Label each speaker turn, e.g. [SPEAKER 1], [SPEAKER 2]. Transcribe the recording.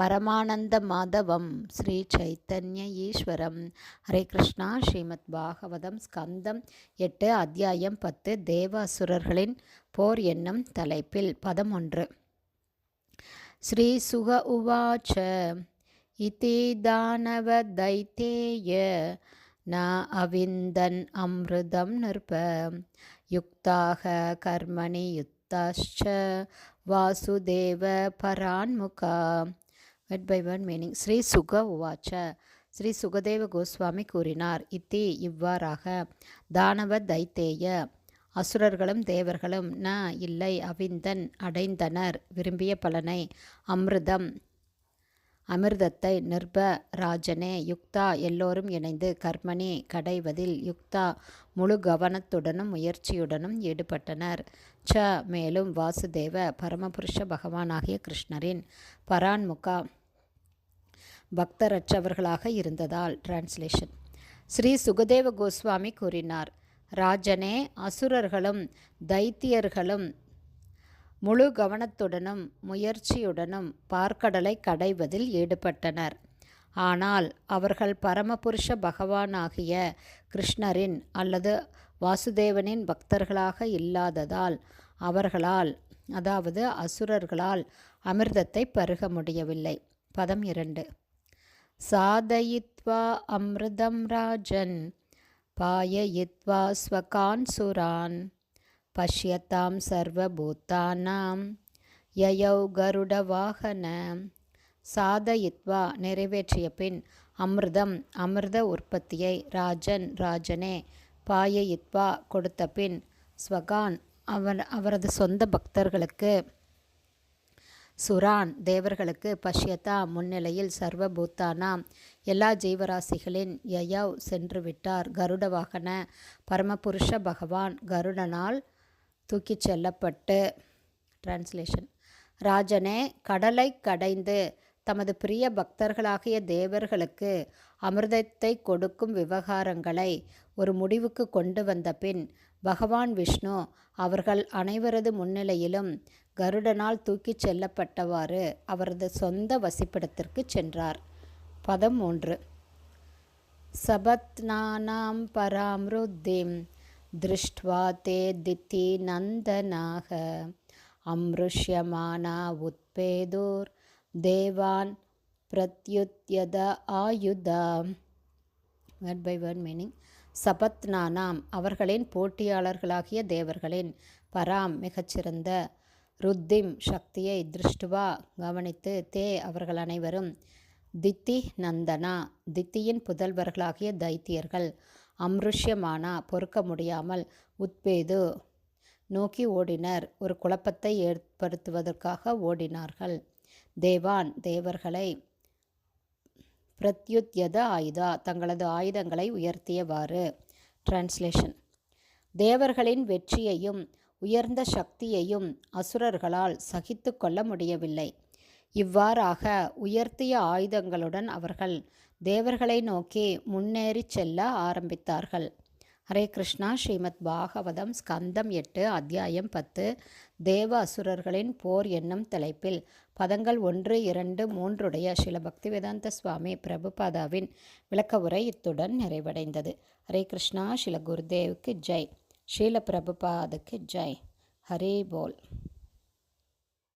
[SPEAKER 1] பரமானந்த மாதவம் ஸ்ரீ சைத்தன்ய ஈஸ்வரம் ஹரே கிருஷ்ணா. ஸ்ரீமத் பாகவதம் ஸ்கந்தம் எட்டு அத்தியாயம் பத்து தேவாசுரர்களின் போர் என்னும் தலைப்பில். பதம் ஒன்று ஸ்ரீ சுக உவாச்ச இதி தானவ தைத்தேய ந அவிந்தன் அமிர்தம் நிற்ப யுக்தாக கர்மணி யுத்தாச்ச வாசுதேவ பரான்முகா word by one meaning Shri Shuka உவாச்ச. ஸ்ரீ சுகதேவ கோஸ்வாமி கூறினார் இத்தி இவ்வாறாக தானவ தைத்தேய. அசுரர்களும் தேவர்களும் ந இல்லை அவிந்தன் அடைந்தனர். விரும்பிய பலனை அமிர்தம். அமிர்தத்தை நிர்ப ராஜனே யுக்தா எல்லோரும் இணைந்து கர்மணி கடைவதில் யுக்தா முழு கவனத்துடனும் முயற்சியுடனும் ஈடுபட்டனர். ச. மேலும் வாசுதேவ பரமபுருஷ பகவானாகிய கிருஷ்ணரின் பரான்முகா பக்தரற்றவர்களாக இருந்ததால் டிரான்ஸ்லேஷன் ஸ்ரீ சுகதேவ கோஸ்வாமி கூறினார் ராஜனே அசுரர்களும் தைத்தியர்களும் முழு கவனத்துடனும் முயற்சியுடனும் பார்க்கடலை கடைவதில் ஈடுபட்டனர். ஆனால் அவர்கள் பரமபுருஷ பகவானாகிய கிருஷ்ணரின் அல்லது வாசுதேவனின் பக்தர்களாக இல்லாததால் அவர்களால் அதாவது அசுரர்களால் அமிர்தத்தை பருக முடியவில்லை. பதம் இரண்டு. சாதயித்வா அமிர்தம் ராஜன் பாயயித்வா ஸ்வகான் சுரான். பஷ்யத்தாம் சர்வபூத்தானாம் யயௌ கருடவாகன சாதயித்வா நிறைவேற்றிய பின் அமிர்தம் அமிர்த உற்பத்தியை ராஜன் ராஜனே பாயயித்வா கொடுத்த பின் ஸ்வகான் அவர் அவரது சொந்த பக்தர்களுக்கு சுரான் தேவர்களுக்கு பஷ்யதா முன்னிலையில் சர்வபூத்தானாம். எல்லா ஜீவராசிகளின் யயவ் சென்று விட்டார். கருட வாகன பரமபுருஷ பகவான் கருடனால் தூக்கிச் செல்லப்பட்டு டிரான்ஸ்லேஷன் ராஜனே கடலை கடைந்து தமது பிரிய பக்தர்களாகிய தேவர்களுக்கு அமிர்தத்தை கொடுக்கும் விவகாரங்களை ஒரு முடிவுக்கு கொண்டு வந்த பின் பகவான் விஷ்ணு அவர்கள் அனைவரது முன்னிலையிலும் கருடனால் தூக்கிச் செல்லப்பட்டவாறு அவரது சொந்த வசிப்பிடத்திற்கு சென்றார். பதம் மூன்று. சபத்னானாம் பராமிருத்திம் திருஷ்டுவா தே தித்தி நந்தனாக அம்ருஷ்யமானா உத்பேதூர் தேவான் பிரத்யுத்யத ஆயுதா வேர்ட் பை வேர்ட் மீனிங் சபத்னானாம் அவர்களின் போட்டியாளர்களாகிய தேவர்களின் பராம் மிகச்சிறந்த ருத்திம் சக்தியை திருஷ்டுவா கவனித்து தே அவர்கள் அனைவரும் தித்தி நந்தனா தித்தியின் புதல்வர்களாகிய தைத்தியர்கள் அம்ருஷ்யமானா பொறுக்க முடியாமல் உத்பேது. நோக்கி ஓடினர். ஒரு குழப்பத்தை ஏற்படுத்துவதற்காக ஓடினார்கள். தேவான் தேவர்களை பிரத்யுத்யத ஆயுதா? தங்களது ஆயுதங்களை உயர்த்தியவாறு. டிரான்ஸ்லேஷன் தேவர்களின் வெற்றியையும் உயர்ந்த சக்தியையும் அசுரர்களால் சகித்து கொள்ள முடியவில்லை. இவ்வாறாக உயர்த்திய ஆயுதங்களுடன் அவர்கள் தேவர்களை நோக்கி முன்னேறி செல்ல ஆரம்பித்தார்கள். ஹரே கிருஷ்ணா ஸ்ரீமத் பாகவதம் ஸ்கந்தம் எட்டு அத்தியாயம் பத்து தேவ அசுரர்களின் போர் என்னும் தலைப்பில் பதங்கள் ஒன்று இரண்டு மூன்றுடைய சில பக்திவேதாந்த சுவாமி பிரபுபாதாவின் விளக்க உரை இத்துடன் நிறைவடைந்தது. ஹரே கிருஷ்ணா ஸ்ரீல குருதேவுக்கு ஜெய். ஸ்ரீல பிரபுபாதுக்கு ஜெய். ஹரே போல்.